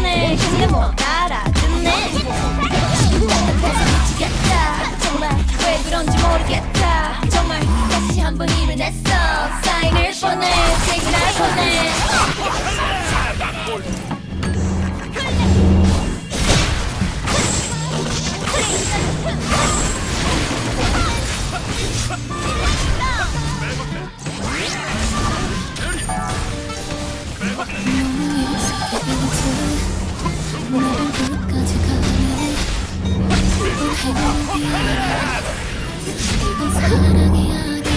알아주네. 근데 못 뭐 알아주네. 못해서 미치겠다. 정말 왜 그런지 모르겠다. 정말 다시 한번 일을 냈어. 사인을 보내. 책을 날 보내. Fuck! 사랑이 아니야